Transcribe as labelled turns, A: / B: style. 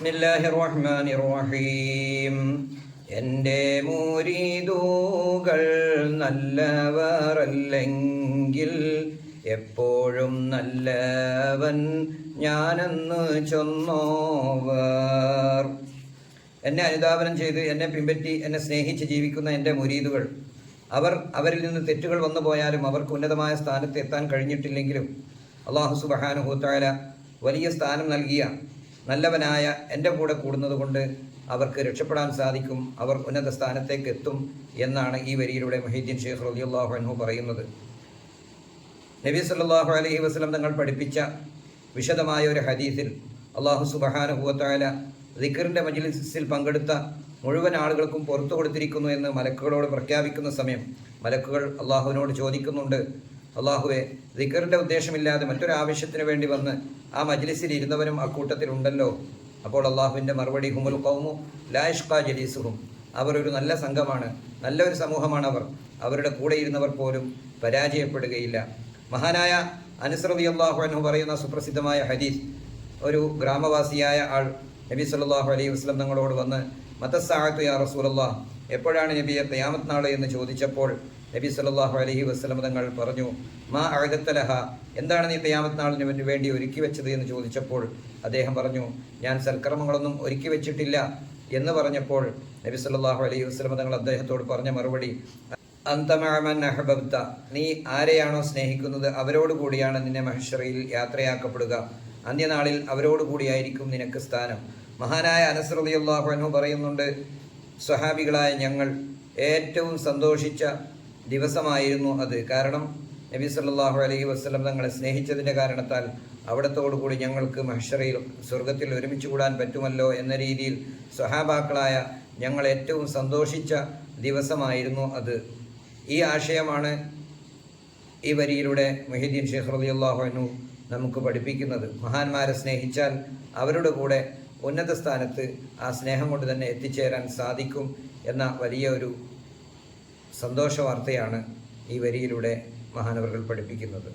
A: ബിസ്മില്ലാഹിർ റഹ്മാനിർ റഹീം എന്റെ മുരീദൂകൾ നല്ലവരല്ലെങ്കിൽ എപ്പോഴും നല്ലവൻ ഞാനെന്ന് ചൊന്നോവർ. എന്നെ അനുധാവനം ചെയ്ത് എന്നെ പിൻപറ്റി എന്നെ സ്നേഹിച്ച് ജീവിക്കുന്ന എന്റെ മുരീദുകൾ അവർ അവരിൽ നിന്ന് തെറ്റുകൾ വന്നു പോയാലും അവർക്ക് ഉന്നതമായ സ്ഥാനത്ത് എത്താൻ കഴിഞ്ഞിട്ടില്ലെങ്കിലും അള്ളാഹു സുബഹാനുഹൂത്തായ വലിയ സ്ഥാനം നൽകിയ നല്ലവനായ എന്റെ കൂടെ കൂടുന്നതുകൊണ്ട് അവർക്ക് രക്ഷപ്പെടാൻ സാധിക്കും. അവർ ഉന്നത സ്ഥാനത്തേക്ക് എത്തും എന്നാണ് ഈ വരിയിലൂടെ മൊഹീദ്ദീൻ ഷെയ്ഖ് റലിയുല്ലാഹു അൻഹു പറയുന്നത്. നബി സല്ലാഹു അലൈഹി വസ്ലം തങ്ങൾ പഠിപ്പിച്ച വിശദമായ ഒരു ഹദീസിൽ അള്ളാഹു സുബഹാനുഭൂത്തായ ദിക്കറിന്റെ മജ്ലിസിൽ പങ്കെടുത്ത മുഴുവൻ ആളുകൾക്കും പുറത്തു കൊടുത്തിരിക്കുന്നു എന്ന് മലക്കുകളോട് പ്രഖ്യാപിക്കുന്ന സമയം മലക്കുകൾ അള്ളാഹുവിനോട് ചോദിക്കുന്നുണ്ട്. അള്ളാഹുവെ ദിക്കറിന്റെ ഉദ്ദേശമില്ലാതെ മറ്റൊരു ആവശ്യത്തിന് വേണ്ടി വന്ന് ആ മജ്ലിസിൽ ഇരുന്നവരും അക്കൂട്ടത്തിലുണ്ടല്ലോ അപ്പോൾ അള്ളാഹുവിന്റെ മറുപടി ഹുമുൽ കൗമു ലായിഷ്ക ജലീസുഹും. അവർ ഒരു നല്ല സംഘമാണ് നല്ലൊരു സമൂഹമാണ് അവർ. അവരുടെ കൂടെ ഇരുന്നവർ പോലും പരാജയപ്പെടുകയില്ല. മഹാനായ അനുസൃതി അള്ളാഹു എന്ന് പറയുന്ന സുപ്രസിദ്ധമായ ഹദീസ് ഒരു ഗ്രാമവാസിയായ ആൾ നബി സല്ലാഹു അലൈഹി വസ്ലം തങ്ങളോട് വന്ന് മതസ്സാഹത്തു യാ റസൂലല്ലാ? എപ്പോഴാണ് നബിയെ ഖിയാമത്ത് നാളെ എന്ന് ചോദിച്ചപ്പോൾ നബി സല്ലല്ലാഹു അലഹി വസ്ലം തങ്ങൾ പറഞ്ഞു മാ അഴകത്തലഹ എന്താണ് നീ ഖിയാമത്ത് നാളിന് വേണ്ടി ഒരുക്കി വെച്ചത് എന്ന് ചോദിച്ചപ്പോൾ അദ്ദേഹം പറഞ്ഞു ഞാൻ സൽക്കർമ്മങ്ങളൊന്നും ഒരുക്കി വെച്ചിട്ടില്ല. എന്ന് പറഞ്ഞപ്പോൾ നബി സല്ലല്ലാഹു അലൈഹി വസ്ലം തങ്ങൾ അദ്ദേഹത്തോട് പറഞ്ഞ മറുപടി അന്തമഅമൻ അഹബബ്ത. നീ ആരെയാണോ സ്നേഹിക്കുന്നത് അവരോട് കൂടിയാണ് നിന്നെ മഹേശ്വറയിൽ യാത്രയാക്കപ്പെടുക. അന്ത്യനാളിൽ അവരോട് കൂടിയായിരിക്കും നിനക്ക് സ്ഥാനം. മഹാനായ അനസ്രതിയുള്ള പറയുന്നുണ്ട് സ്വഹാബികളായ ഞങ്ങൾ ഏറ്റവും സന്തോഷിച്ച ദിവസമായിരുന്നു അത്. കാരണം നബി സല്ലാഹു അലൈഹി വസ്ലം തങ്ങളെ സ്നേഹിച്ചതിന്റെ കാരണത്താൽ അവിടത്തോടുകൂടി ഞങ്ങൾക്ക് മഹഷറയിൽ സ്വർഗത്തിൽ ഒരുമിച്ച് കൂടാൻ പറ്റുമല്ലോ എന്ന രീതിയിൽ സ്വഹാബാക്കളായ ഞങ്ങൾ ഏറ്റവും സന്തോഷിച്ച ദിവസമായിരുന്നു അത്. ഈ ആശയമാണ് ഈ വരിയിലൂടെ മൊഹീദ്ദീൻ ഷെയ്ഖ് അള്ളാഹുനു നമുക്ക് പഠിപ്പിക്കുന്നത്. മഹാന്മാരെ സ്നേഹിച്ചാൽ അവരുടെ കൂടെ ഉന്നത സ്ഥാനത്ത് ആ സ്നേഹം കൊണ്ട് തന്നെ എത്തിച്ചേരാൻ സാധിക്കും എന്ന വലിയ ഒരു സന്തോഷ വാർത്തയാണ് ഈ വരിയിലൂടെ മഹാനവറുകൾ പഠിപ്പിക്കുന്നത്.